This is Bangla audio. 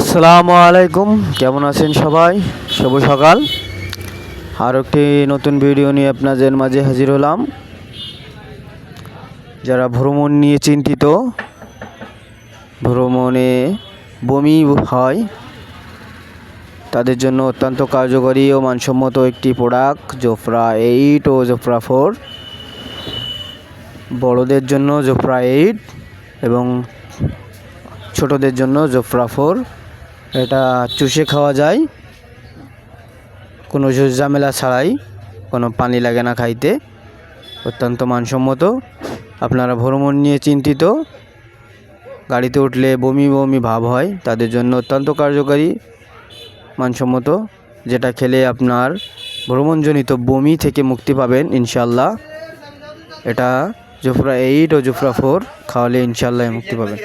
আসসালামু আলাইকুম। কেমন আছেন সবাই? শুভ সকাল। আর একটি নতুন ভিডিও নিয়ে আপনাদের মাঝে হাজির হলাম। যারা ভ্রমণ নিয়ে চিন্তিত, ভ্রমণে বমি হয়, তাদের জন্য অত্যন্ত কার্যকরী ও মানসম্মত একটি প্রোডাক্ট জোফরা এইট ও জোফরা ফোর। বড়দের জন্য জোফরা এইট এবং ছোটদের জন্য জোফরা ফোর। এটা চুষে খাওয়া যায়। কোনো ঝামেলা ছাড়াই, কোনো পানি লাগে না খাইতে। অত্যন্ত মানসম্মত। আপনারা ভ্রমণ নিয়ে চিন্তিত। গাড়িতে উঠলে বমি বমি ভাব হয়, তাদের জন্য অত্যন্ত কার্যকারী, মানসম্মত, যেটা খেলে আপনার ভ্রমণজনিত বমি থেকে মুক্তি পাবেন ইনশাল্লাহ এটা জোফরা এইট ও জোফরা ফোর খাওয়ালে ইনশাল্লাহ মুক্তি পাবেন।